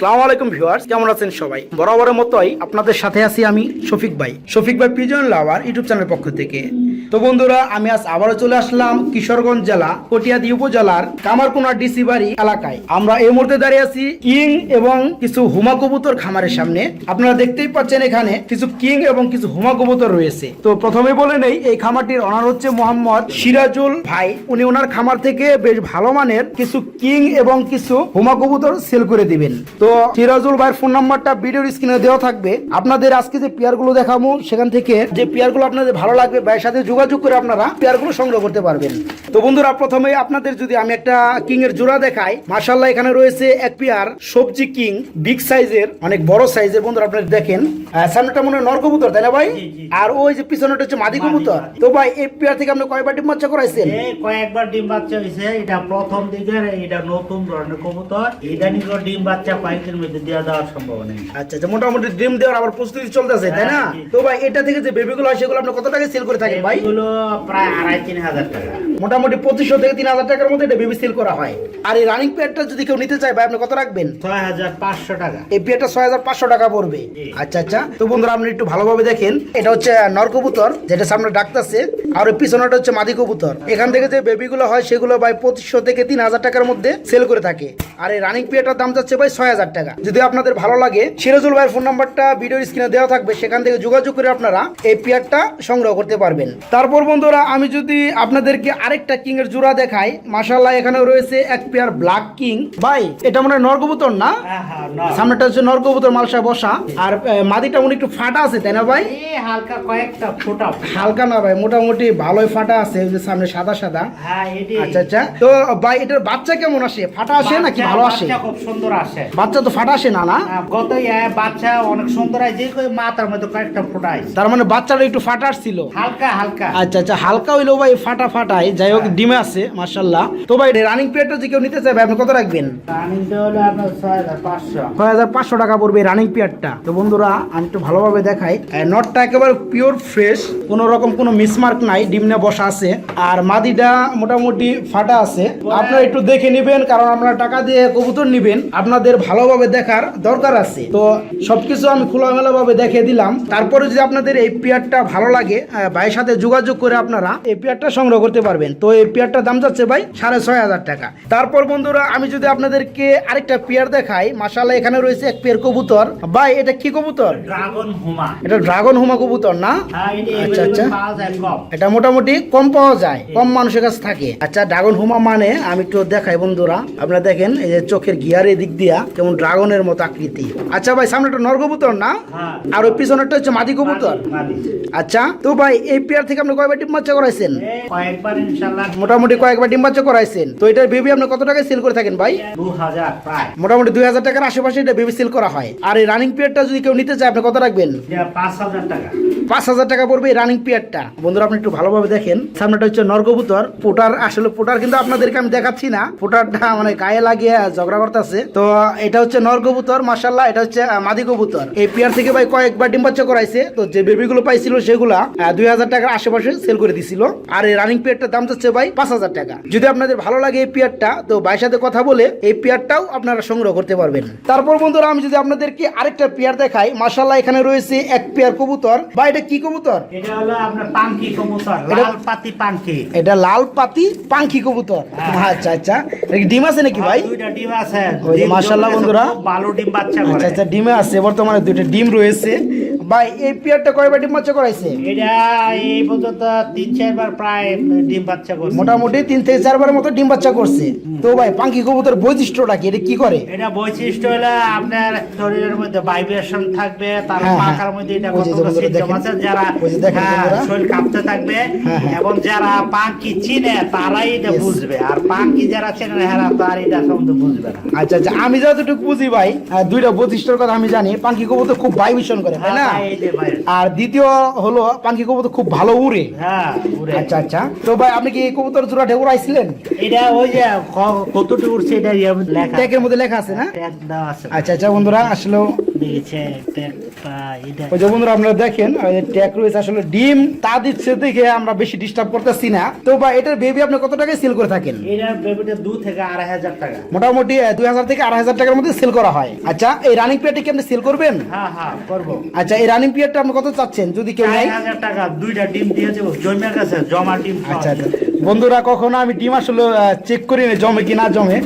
সালাম আলাইকুম ভিউয়ার্স, কেমন আছেন সবাই? বরাবরের মতোই আপনাদের সাথে আছি আমি শফিক ভাই। শফিক ভাই, পিজন লাভার ইউটিউব চ্যানেলের পক্ষ থেকে। তো বন্ধুরা, আমি আজ আবারও চলে আসলাম কিশোরগঞ্জ জেলা, কটিয়াদি উপজেলার কামারকোনা ডিসি বাড়ি এলাকায়। আমরা এই মুহূর্তে দাঁড়িয়ে আছি কিং এবং কিছু হুমা কবুতর খামারের সামনে। আপনারা দেখতেই পাচ্ছেন এখানে কিছু কিং এবং কিছু হুমা কবুতর রয়েছে। তো প্রথমে বলে নেই, এই খামারটির অনার হচ্ছে মোহাম্মদ সিরাজুল ভাই। উনি ওনার খামার থেকে বেশ ভালো মানের কিছু কিং এবং কিছু হুমা কবুতর সেল করে দিবেন। তো সিরাজুল ভাইয়ের ফোন নাম্বারটা ভিডিওর স্ক্রিনে দেওয়া থাকবে। আপনাদের আজকে যে পেয়ারগুলো দেখাবো, সেখান থেকে যে পেয়ারগুলো আপনাদের ভালো লাগবে, ভাইয়ের সাথে যোগাযোগ করে আপনারা পেয়ারগুলো সংগ্রহ করতে পারবেন। তো বন্ধুরা প্রথমে আপনাদের যদি আমি একটা কিং এর জোড়া দেখাই মার্শাল্লাহ এখানে রয়েছে এক পেয়ার সবজি কিং বিগ সাইজের অনেক বড় সাইজের। বন্ধুরা আপনারা দেখেন। সামনেটা মনে হয় নর কবুতর তাই না ভাই? আর ওই যে পিছনেটা হচ্ছে মাদি কবুতর। তো ভাই এই পেয়ার থেকে আপনি কয়বার ডিম বাচ্চা করাইছেন? কয়েকবার ডিম বাচ্চা হয়েছে এটা প্রথম দিকের এটা নতুন ধরনের কবুতর। এটা নিয়ে ডিম বাচ্চা কয়েকদিন মধ্যে দেওয়া দেওয়ার সম্ভাবনা নেই। আচ্ছা আচ্ছা মোটামুটি ডিম দেওয়ার আবার প্রস্তুতি চলতেছে তাই না? হ্যাঁ, তো ভাই এটা থেকে যে বেবিগুলো হয় সেগুলো আপনি কত টাকায় সেল করে থাকেন ভাই? এগুলো প্রায় আড়াই তিন হাজার টাকা। মোটামুটি পঁচিশশো থেকে তিন হাজার টাকার মধ্যে এটা বেবি সেল করা হয়। আর এই রানিং পেয়ারটা যদি কেউ নিতে চায় ভাই আপনি কত রাখবেন? ছয় হাজার পাঁচশো টাকা। এই পেয়ারটা ছয় হাজার পাঁচশো টাকা পড়বে। আচ্ছা আচ্ছা। তো বন্ধুরা আপনি একটু ভালোভাবে দেখেন। এটা হচ্ছে নরকবুতর যেটা সামনে ডাকতেছে। আর পিছনেটা হচ্ছে মাদি কবুতর। এখান থেকে যে বেবিগুলো হয় সেগুলো ভাই পঁচিশশো থেকে তিন হাজার টাকার মধ্যে সেল করে থাকে। আর এই রানিং পেয়ারটার দাম যাচ্ছে ভাই ছয় হাজার টাকা। যদি আপনাদের ভালো লাগে সিরাজুল ভাইয়ের ফোন নাম্বারটা ভিডিওর স্ক্রিনে দেওয়া থাকবে সেখান থেকে যোগাযোগ করে আপনারা এই পেয়ারটা সংগ্রহ করতে পারবেন। তারপর বন্ধুরা আমি যদি আপনাদেরকে আরেকটা কিং এর জোড়া দেখাই মাশাল্লাহ এখানে রয়েছে এক পেয়ার ব্ল্যাক কিং ভাই এটা মনে হয় নর কবুতর না? হ্যাঁ হ্যাঁ। সামনেটা হচ্ছে নর কবুতর মালসা বসা। আর মাদিটা মনে একটু ফাটা আছে তাই না ভাই? হালকা কয়েকটা ফোটা হালকা না ভাই মোটামুটি ভালোই ফাটা আছে ওই যে সামনে সাদা সাদা। হ্যাঁ আচ্ছা আচ্ছা। তো ভাই এটার বাচ্চা কেমন আসে? ফাটা আসে নাকি ভালো আসে? খুব সুন্দর আসে। বাচ্চা তো ফাটা আসে না না? আহ, গত বাচ্চা অনেক সুন্দর যে মাথার মধ্যে কয়েকটা ফোটা আছে। তার মানে বাচ্চাটা একটু ফাটা আসছিল? হালকা হালকা। আচ্ছা আচ্ছা হালকা হইলেও ভাই ফাটা ফাটাই। যাই হোক ডিমে আছে মার্শাল্লাহ তো ভাই রানিং পিরিয়ডটা যদি কেউ নিতে চায় ভাই আপনি কত রাখবেন? রানিংটা হলো আপনার ছয় হাজার পাঁচশো। ছয় হাজার পাঁচশো টাকা পড়বে রানিং পিয়ারটা তো বন্ধুরা আমি একটু ভালোভাবে দেখাই। নটটা একেবারে পিওর ফ্রেশ কোনো রকম কোনো মিসমার্ক নাই ডিমনে বসা আছে। আর মাদিটা মোটামুটি ফাটা আছে। আপনারা একটু দেখে নেবেন কারণ আপনারা টাকা দিয়ে কবুতর নিবেন। আপনাদের ভালোভাবে দেখার দরকার আছে। তো সবকিছু আমি খোলামেলা ভাবে দেখে দিলাম। তারপরে যদি আপনাদের এই পেয়ারটা ভালো লাগে ভাইয়ের সাথে যোগাযোগ করে আপনারা এই পেয়ারটা সংগ্রহ করতে পারবেন। তো এই পেয়ারটার দাম যাচ্ছে ভাই সাড়ে ছয় হাজার টাকা। তারপর বন্ধুরা আমি যদি আপনাদেরকে আরেকটা পেয়ার দেখাই মাসাল্লাহ এখানে রয়েছে এক পেয়ার কবুতর। ভাই এটা কি কবুতর? ড্রাগন হুমা। এটা ড্রাগন হুমা কবুতর না? হ্যাঁ আচ্ছা, আচ্ছা। এটা মোটামুটি কম পাওয়া যায় কম মানুষের কাছে থাকে। আচ্ছা ড্রাগন হুমা মানে আমি একটু দেখাই বন্ধুরা। আপনারা দেখেন এই যে চোখের গিয়ার দিক দিয়া কেমন ড্রাগনের মতো আকৃতি। আচ্ছা ভাই সামনে একটা নর কবুতর না? হ্যাঁ। আর ওই পিছনেরটা হচ্ছে মাদি কবুতর। আচ্ছা তো ভাই এই পেয়ার থেকে আপনি কয়বার ডিম বাচ্চা করাইছেন? মোটামুটি কয়েকবার ডিম বাচ্চা করাইছেন। তো এটার বেবি আপনি কত টাকায় সেল করে থাকেন ভাই? মোটামুটি দুই হাজার টাকার আশেপাশে এটা বেবি সেল করা হয়। আর এই রানিং পেয়ারটা যদি কেউ নিতে চায় আপনি কত রাখবেন? পাঁচ হাজার টাকা। পাঁচ হাজার টাকা পড়বে রানিং পিরিয়ডটা বন্ধুরা, আপনি একটু ভালোভাবে দেখেন। সামনেটা হচ্ছে নরকবুতর। পোটার, আসলে পোটার কিন্তু আপনাদেরকে আমি দেখাচ্ছি না। পোটারটা মানে গায়ে লাগিয়ে ঝগড়া করতেছে। তো এটা হচ্ছে নরকবুতর মাসাল্লাহ এটা হচ্ছে মাদি কবুতর। এই পিয়ার থেকে ভাই কয়েকবার ডিম বাচ্চা করাইছে। তো যে বেবিগুলো পাইছিল সেগুলা দুই হাজার টাকার আশেপাশে সেল করে দিছিল। আর এই রানিং পিয়ারটার দাম যাচ্ছে ভাই পাঁচ হাজার টাকা। যদি আপনাদের ভালো লাগে এই পিয়ারটা তো ভাইয়ের সাথে কথা বলে এই পিয়ারটাও আপনারা সংগ্রহ করতে পারবেন। তারপর বন্ধুরা, আমি যদি আপনাদেরকে আরেকটা পেয়ার দেখাই মাসাল্লাহ এখানে রয়েছে এক পেয়ার কবুতর। বা কি কবুতর? এটা হলো আপনার পাঙ্কি কবুতর লাল পাতি পাঙ্কি। এটা লাল পাতি পাঙ্খি কবুতর। হ্যাঁ। আচ্ছা আচ্ছা। এটা ডিম আছে নাকি ভাই? দুইটা ডিম আছে। মাশাআল্লাহ বন্ধুরা। ভালো ডিম বাচ্চা আচ্ছা আচ্ছা ডিমে আছে বর্তমানে দুইটা ডিম রয়েছে। ভাই এই পেয়ারটা কয়বার ডিম বাচ্চা করাইছে? এটা এই পর্যন্ত তিন চারবার প্রায় ডিম বাচ্চা করছে। মোটামুটি তিন থেকে চারবার মতো ডিম বাচ্চা করছে। তো ভাই পাঙ্খি কবুতর বৈশিষ্ট্যটা কি? এটা কি করে? এটা বৈশিষ্ট্য হলো আপনার শরীরের মধ্যে ভাইব্রেশন থাকবে তার হ্যাঁ, হ্যাঁ। পাখার মধ্যে এটা ওই যে কতগুলো সিস্টেম আছে যারা হ্যাঁ। শরীর কাঁপতে থাকবে। এবং যারা পাঙ্কি চিনে তারাই এটা বুঝবে। আর পাঙ্কি যারা চেনে না তার এটা সম্বন্ধে বুঝবে না। আচ্ছা আচ্ছা আমি যতটুকু বুঝি ভাই দুইটা বৈশিষ্ট্যর কথা আমি জানি। পাঙ্খি কবুতর খুব ভাইব্রেশন করে তাই না? আর দ্বিতীয় হলো পাঙ্খি কবুতর খুব ভালো উড়ে। হ্যাঁ আচ্ছা আচ্ছা। তো ভাই আপনি কি কবুতর জোড়া ঢেকুর আইছিলেন এটা ওই যে ক- কতটুকু উঠছে এটা ইয়ে লেখা ট্যাগের মধ্যে লেখা আছে না? আচ্ছা আচ্ছা বন্ধুরা আসলে ওই যে বন্ধুরা আপনারা দেখেন ট্যাগ রয়েছে আসলে ডিম তা দিচ্ছে দেখে আমরা বেশি ডিস্টার্ব করতেছি না। তো বা এটার বেবি আপনি কত টাকায় সেল করে থাকেন? এটার বেবিটা দু থেকে আড়াই হাজার টাকা। মোটামুটি দুই হাজার থেকে আড়াই হাজার টাকার মধ্যে সেল করা হয়। আচ্ছা এই রানিং পিরিয়ডটা কি আপনি সেল করবেন? হ্যাঁ হ্যাঁ করব। আচ্ছা এই রানিং পিরিয়ডটা আপনি কত চাচ্ছেন? যদি কেউ নেয়? টাকা দুইটা ডিম দিয়ে দেবো জমে গেছে জমা ডিম আচ্ছা আচ্ছা। বন্ধুরা কখনো আমি ডিম আসলে চেক করি না জমে কি না জমে।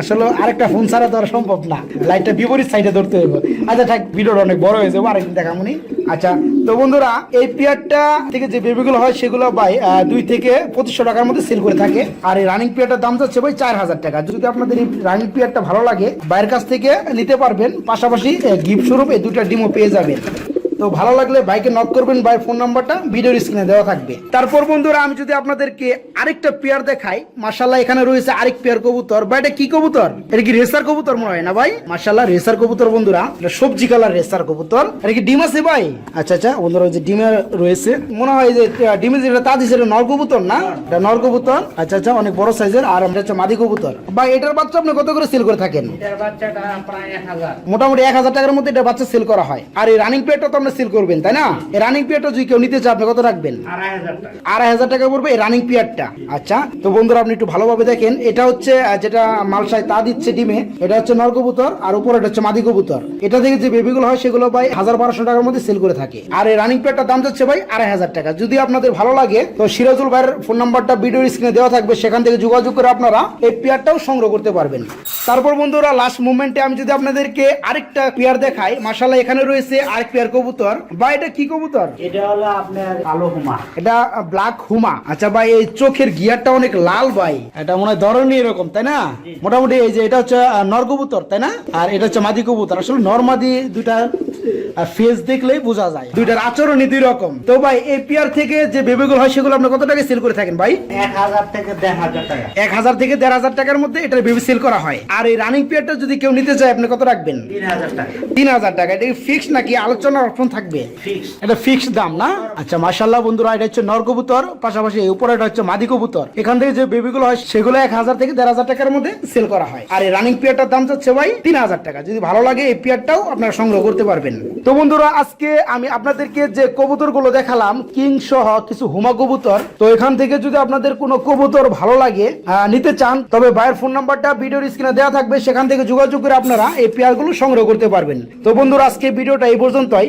আসলে আরেকটা ফোন ছাড়া আর সম্ভব না। লাইটটা বিপরীত সাইডে ধরতে হবে আচ্ছা থাক ভিডিওটা অনেক বড় হয়ে যাবে আরেকদিন দেখামুনি আচ্ছা তো বন্ধুরা এই পিয়ারটা থেকে যে বেবিগুলো হয় সেগুলো ভাই দুই থেকে পঁচিশশো টাকার মধ্যে সেল করে থাকে। আর এই রানিং পিয়ারটার দাম যাচ্ছে ভাই চার হাজার টাকা। যদি আপনাদের এই রানিং পিয়ারটা ভালো লাগে বাইরের কাছ থেকে নিতে পারবেন। পাশাপাশি গিফট স্বরূপ এই দুটা ডিমও পেয়ে যাবেন। তো ভালো লাগলে বাইকে নক করবেন ভাই ফোন নাম্বারটা ভিডিওর স্ক্রিনে দেওয়া থাকবে। তারপর বন্ধুরা আমি যদি আপনাদেরকে আরেকটা পেয়ার দেখাই মার্শাল্লাহ এখানে রয়েছে আরেক পেয়ার কবুতর। বা এটা কি কবুতর? এটা কি রেসার কবুতর মনে হয় না ভাই? মার্শাল্লাহ রেসার কবুতর বন্ধুরা। এটা সবজি কালার রেসার কবুতর। এটা কি ডিম আছে ভাই? আচ্ছা আচ্ছা বন্ধুরা যে ডিমের রয়েছে। মনে হয় যে ডিমের যেটা তা দিছে এটা নর কবুতর না? এটা নর কবুতর। আচ্ছা আচ্ছা অনেক বড় সাইজের আর এটা হচ্ছে মাদি কবুতর। ভাই এটার বাচ্চা আপনি কত করে সেল করে থাকেন? মোটামুটি এক হাজার টাকার মধ্যে এটা বাচ্চা সেল করা হয়। আর এই রানিং পেয়ারটা তো আপনি সেল করবেন, তাই না? রানিং পেয়ারটা যদি কেউ নিতে চায়, আপনি কত রাখবেন? আড়াই হাজার টাকা পড়বে রানিং পিয়ারটা আচ্ছা তো বন্ধুরা আপনি একটু ভালোভাবে দেখেন, এটা হচ্ছে যেটা মালসায় তা দিচ্ছে ডিমে, এটা হচ্ছে নর কবুতর, আর উপরে এটা হচ্ছে মাদি কবুতর। এটা থেকে যে বেবিগুলো হয়, সেগুলো ভাই হাজার বারোশো টাকার মধ্যে সেল করে থাকে। আর এই রানিং পেয়ারটার দাম যাচ্ছে ভাই আড়াই হাজার টাকা। যদি আপনাদের ভালো লাগে, তো সিরাজুল ভাইয়ের ফোন নাম্বারটা ভিডিওর স্ক্রিনে দেওয়া থাকবে, সেখান থেকে যোগাযোগ করে আপনারা এই পেয়ারটাও সংগ্রহ করতে পারবেন। তারপর বন্ধুরা লাস্ট মুভমেন্টে আমি যদি আপনাদেরকে আরেকটা পেয়ার দেখাই মাসাল্লাহ এখানে রয়েছে আরেক পেয়ার কবুতর। বা এটা কি কবুতর? এটা হলো আপনার কালো হুমা। এটা ব্ল্যাক হুমা। আচ্ছা ভাই এই চোখের গিয়ারটা অনেক লাল ভাই। এটা মনে হয় ধরনই এরকম তাই না? মোটামুটি এই যে এটা হচ্ছে নর কবুতর তাই না? আর এটা হচ্ছে মাদি কবুতর। আসলে নর মাদি দুইটা ফেস দেখলেই বোঝা যায়। দুইটার আচরণই দুই রকম। তো ভাই এই পিয়ার থেকে যে বেবিগুলো হয় সেগুলো আপনি কত টাকা সেল করে থাকেন ভাই? এক হাজার থেকে দেড় হাজার টাকা। এক হাজার থেকে দেড় হাজার টাকার মধ্যে এটা বেবি সেল করা হয়। আর এই রানিং পিয়ারটা যদি কেউ নিতে চায় আপনি কত রাখবেন? তিন হাজার টাকা। তিন হাজার টাকা। এটা ফিক্স নাকি আলোচনার অপশন থাকবে? এটা ফিক্সড দাম না? আচ্ছা মাশাল্লাহ বন্ধুরা এটা হচ্ছে নর কবুতর পাশাপাশি এই উপরে এটা হচ্ছে মাদি কবুতর। এখান থেকে যে বেবিগুলো হয় সেগুলো এক হাজার থেকে দেড় হাজার টাকার মধ্যে সেল করা হয়। আর এই রানিং পিয়ারটার দাম যাচ্ছে ভাই তিন হাজার টাকা। যদি ভালো লাগে এই পিয়ারটাও আপনারা সংগ্রহ করতে পারবেন। তো বন্ধুরা আজকে আমি আপনাদেরকে যে কবুতরগুলো দেখালাম কিং সহ কিছু হুমা কবুতর তো এখান থেকে যদি আপনাদের কোনো কবুতর ভালো লাগে নিতে চান তবে ভাইয়ের ফোন নাম্বারটা ভিডিওর স্ক্রিনে দেওয়া থাকবে সেখান থেকে যোগাযোগ করে আপনারা এই পেয়ারগুলো সংগ্রহ করতে পারবেন। তো বন্ধুরা আজকে ভিডিওটা এই পর্যন্তই।